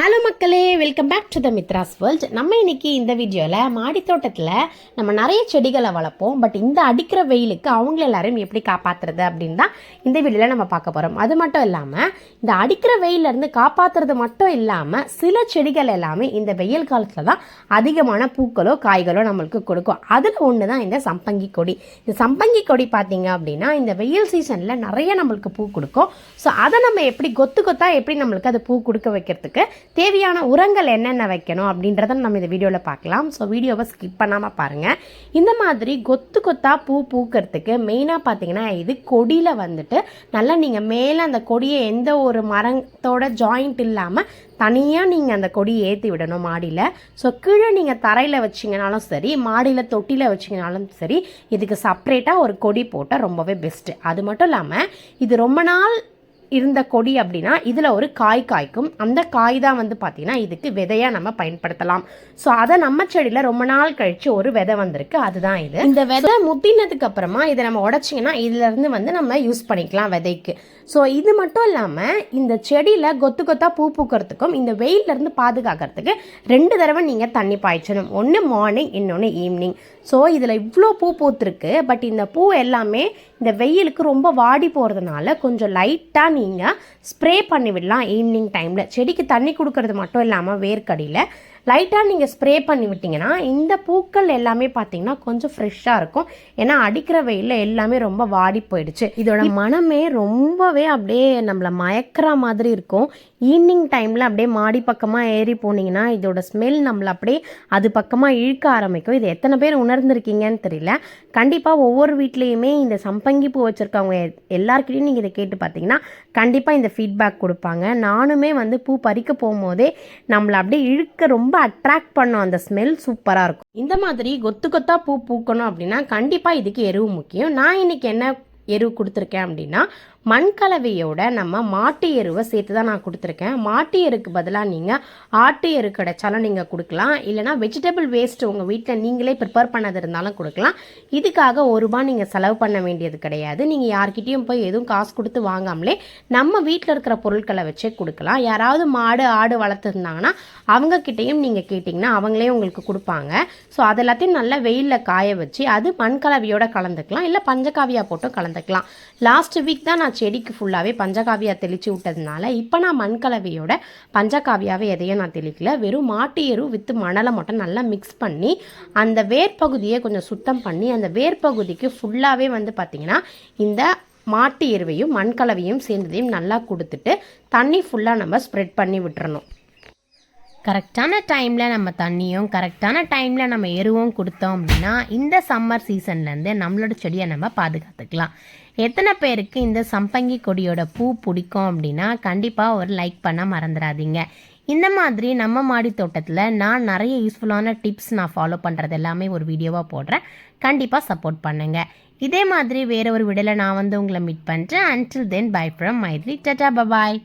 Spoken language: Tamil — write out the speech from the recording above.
ஹலோ மக்களே. Welcome back to the Mithra's world நம்ம இன்னைக்கு இந்த வீடியோவில் மாடி தோட்டத்தில் நம்ம நிறைய செடிகளை வளர்ப்போம். பட் இந்த அடிக்கிற வெயிலுக்கு அவங்கள எல்லாரையும் எப்படி காப்பாற்றுறது அப்படின்னு தான் இந்த வீடியோவில் நம்ம பார்க்க போகிறோம் அது மட்டும் இல்லாமல் இந்த அடிக்கிற வெயிலேருந்து காப்பாற்றுறது மட்டும் இல்லாமல் சில செடிகள் எல்லாமே இந்த வெயில் காலத்தில் தான் அதிகமான பூக்களோ காய்களோ நம்மளுக்கு கொடுக்கும். அதில் ஒன்று தான் இந்த சம்பங்கி கொடி. இந்த சம்பங்கி கொடி பார்த்தீங்க அப்படின்னா இந்த வெயில் சீசனில் நிறைய நம்மளுக்கு பூ கொடுக்கும். ஸோ அதை நம்ம எப்படி கொத்து கொத்தா எப்படி நம்மளுக்கு அது பூ கொடுக்க வைக்கிறதுக்கு தேவையான உரங்கள் என்னென்ன வைக்கணும் அப்படின்றத நம்ம இந்த வீடியோவில் பார்க்கலாம். ஸோ வீடியோவை ஸ்கிப் பண்ணாமல் பாருங்கள் இந்த மாதிரி கொத்து கொத்தாக பூ பூக்கிறதுக்கு மெயினாக பார்த்தீங்கன்னா இது கொடியில் வந்துட்டு நல்லா நீங்கள் மேலே அந்த கொடியை எந்த ஒரு மரத்தோட ஜாயிண்ட் இல்லாமல் தனியாக நீங்கள் அந்த கொடியை ஏற்றி விடணும் மாடியில். ஸோ கீழே நீங்கள் தரையில் வச்சிங்கனாலும் சரி மாடியில் தொட்டியில் வச்சிங்கனாலும் சரி இதுக்கு செப்ரேட்டாக ஒரு கொடி போட்டால் ரொம்பவே பெஸ்ட்டு அது மட்டும் இல்லாமல் இது ரொம்ப நாள் இருந்த கொடி அப்படின்னா இதில் ஒரு காய் காய்க்கும். அந்த காய் தான் வந்து பார்த்திங்கன்னா இதுக்கு விதையாக நம்ம பயன்படுத்தலாம். ஸோ அதை நம்ம செடியில் ரொம்ப நாள் கழித்து ஒரு விதை வந்திருக்கு. அதுதான் இது. இந்த விதை முத்தினதுக்கு அப்புறமா இதை நம்ம உடச்சிங்கன்னா இதுலேருந்து வந்து நம்ம யூஸ் பண்ணிக்கலாம் விதைக்கு. ஸோ இது மட்டும் இல்லாமல் இந்த செடியில் கொத்து கொத்தாக பூ பூக்கிறதுக்கும் இந்த வெயிலேருந்து பாதுகாக்கிறதுக்கு ரெண்டு தடவை நீங்கள் தண்ணி பாய்ச்சணும். ஒன்று மார்னிங் இன்னொன்று ஈவினிங் ஸோ இதில் இவ்வளோ பூ பூத்துருக்கு. பட் இந்த பூ எல்லாமே இந்த வெயிலுக்கு ரொம்ப வாடி போகிறதுனால கொஞ்சம் லைட்டாக நீங்கள் ஸ்ப்ரே பண்ணி விடலாம் ஈவினிங் டைமில் செடிக்கு தண்ணி கொடுக்கறது மட்டும் இல்லாமல் வேர்க்கடியில் லைட்டாக நீங்கள் ஸ்ப்ரே பண்ணி விட்டிங்கன்னா இந்த பூக்கள் எல்லாமே பார்த்தீங்கன்னா கொஞ்சம் ஃப்ரெஷ்ஷாக இருக்கும். ஏன்னா அடிக்கிற வெயிலில் எல்லாமே ரொம்ப வாடி போயிடுச்சு. இதோட மனமே ரொம்பவே அப்படியே நம்மளை மயக்கிற மாதிரி இருக்கும். ஈவினிங் டைமில் அப்படியே மாடி பக்கமாக ஏறி போனீங்கன்னா இதோட ஸ்மெல் நம்மளை அப்படியே அது பக்கமாக இழுக்க ஆரம்பிக்கும். இது எத்தனை பேர் உணர்ந்திருக்கீங்கன்னு தெரியல. கண்டிப்பாக ஒவ்வொரு வீட்லேயுமே இந்த சம்பங்கி பூ வச்சுருக்கவங்க எல்லாருக்கிட்டையும் நீங்கள் இதை கேட்டு பார்த்தீங்கன்னா கண்டிப்பாக இந்த ஃபீட்பேக் கொடுப்பாங்க. நானுமே வந்து பூ பறிக்க போகும்போதே நம்மளை அப்படியே இழுக்க ரொம்ப அட்ராக்ட் பண்ணும். அந்த ஸ்மெல் சூப்பராக இருக்கும். இந்த மாதிரி கொத்து கொத்தாக பூ பூக்கணும் அப்படின்னா கண்டிப்பாக இதுக்கு எருவு முக்கியம். நான் இன்றைக்கி என்ன எருவு கொடுத்துருக்கேன் அப்படின்னா மண்கலவையோட நம்ம மாட்டு எருவை சேர்த்து தான் நான் கொடுத்துருக்கேன். மாட்டு எருக்கு பதிலாக நீங்கள் ஆட்டு எரு கிடைச்சாலும் நீங்கள் கொடுக்கலாம். இல்லைனா வெஜிடபிள் வேஸ்ட் உங்கள் வீட்டில் நீங்களே ப்ரிப்பேர் பண்ணது இருந்தாலும் கொடுக்கலாம். இதுக்காக ஒரு ரூபா நீங்கள் செலவு பண்ண வேண்டியது கிடையாது. நீங்கள் யார்கிட்டயும் போய் எதுவும் காசு கொடுத்து வாங்காமலே நம்ம வீட்டில் இருக்கிற பொருட்களை வச்சே கொடுக்கலாம். யாராவது மாடு ஆடு வளர்த்துருந்தாங்கன்னா அவங்கக்கிட்டேயும் நீங்கள் கேட்டிங்கன்னா அவங்களே உங்களுக்கு கொடுப்பாங்க. ஸோ அதெல்லாத்தையும் நல்லா வெயிலில் காய வச்சு அது மண்கலவையோட கலந்துக்கலாம். இல்லை பஞ்சகாவியா போட்டும் கலந்துக்கலாம். லாஸ்ட் வீக் தான் நான் செடிக்கு ஃபுல்லாகவே பஞ்சகாவியா தெளித்து விட்டதுனால இப்போ நான் மண்கலவையோட பஞ்சகாவியாவை எதையும் நான் தெளிக்கல. வெறும் மாட்டு எரு வித்து மணலை மட்டும் நல்லா மிக்ஸ் பண்ணி அந்த வேர்பகுதியை கொஞ்சம் சுத்தம் பண்ணி அந்த வேர்பகுதிக்கு ஃபுல்லாகவே வந்து பார்த்திங்கன்னா இந்த மாட்டு எருவையும் மண்கலவையும் சேர்ந்ததையும் நல்லா கொடுத்துட்டு தண்ணி ஃபுல்லாக நம்ம ஸ்ப்ரெட் பண்ணி விட்டுறணும். கரெக்டான டைமில் நம்ம தண்ணியும் கரெக்டான டைமில் நம்ம எருவும் கொடுத்தோம் அப்படின்னா இந்த சம்மர் சீசன்லேருந்து நம்மளோட செடியை நம்ம பாதுகாத்துக்கலாம். எத்தனை பேருக்கு இந்த சம்பங்கி கொடியோட பூ பிடிக்கும் அப்படின்னா கண்டிப்பாக ஒரு லைக் பண்ண மறந்துடாதீங்க. இந்த மாதிரி நம்ம மாடி தோட்டத்தில் நான் நிறைய யூஸ்ஃபுல்லான டிப்ஸ் நான் ஃபாலோ பண்ணுறது எல்லாமே ஒரு வீடியோவாக போடுறேன். கண்டிப்பாக சப்போர்ட் பண்ணுங்கள் இதே மாதிரி வேறு ஒரு விடலை நான் வந்து உங்களை மீட் பண்ணுறேன் until then bye from Maithri tata bye bye